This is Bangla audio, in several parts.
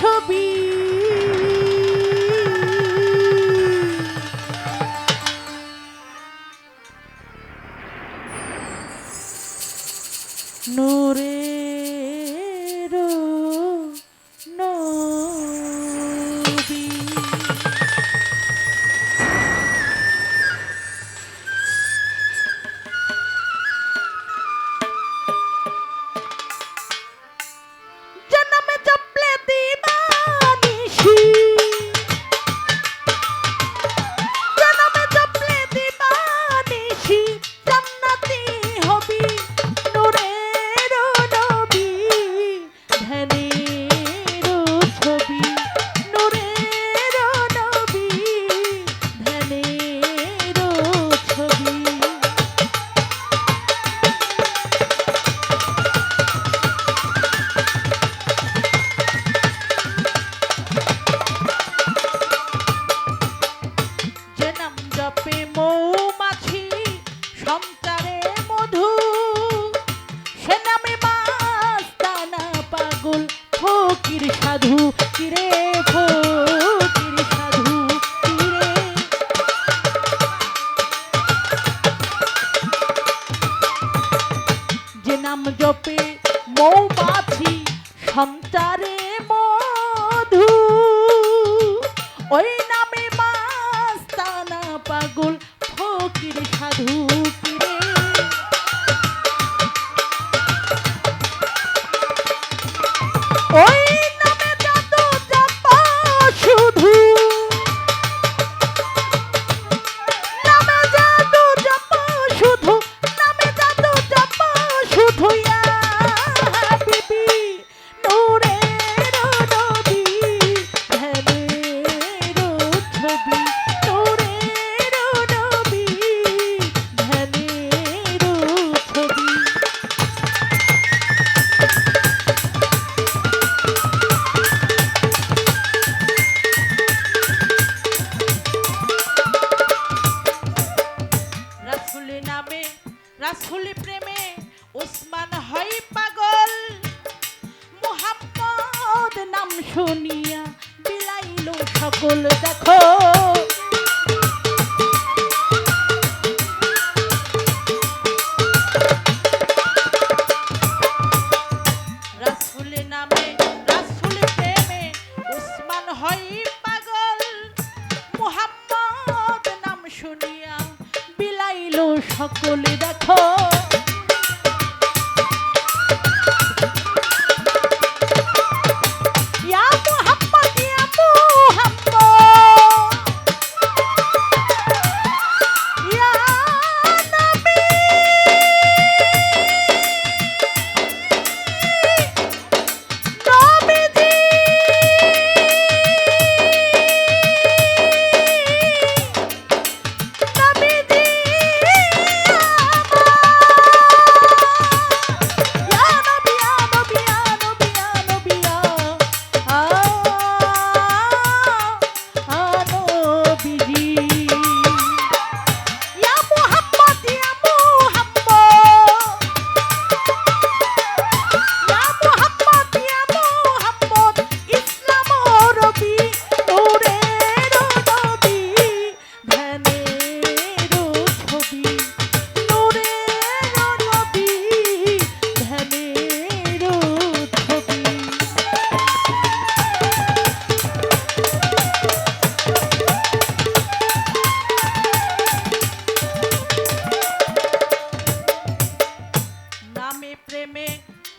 ছবি রূপে মৌমাছি সন্তারে মধু। ওই শুনিয়া বিলাইল সকল দেখো।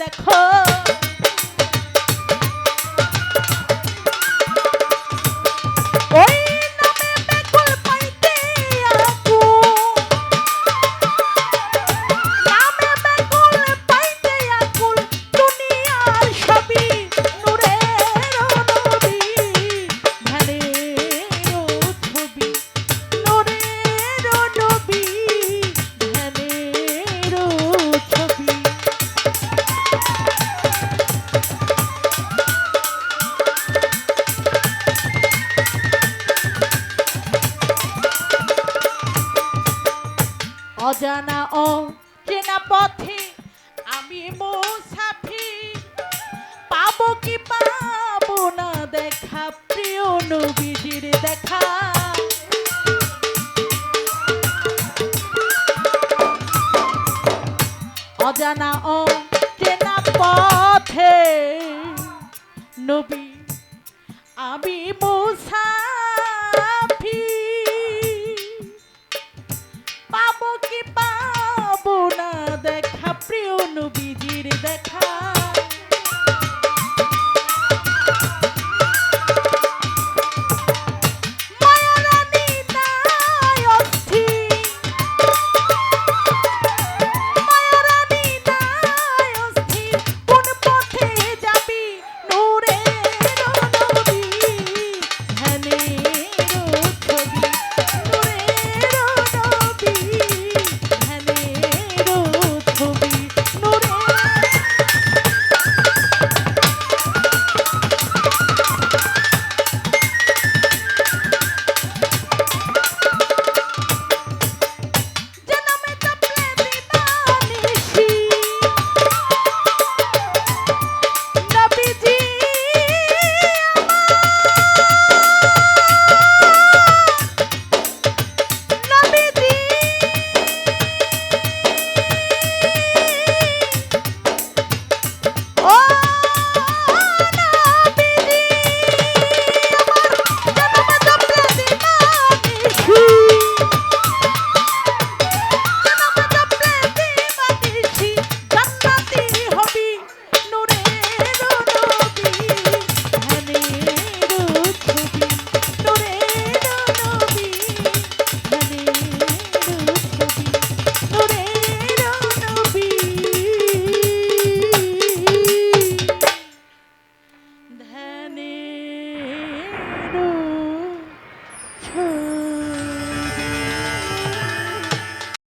that cold. নবীজির দেখা। অজানা ও পথে আমি মুসা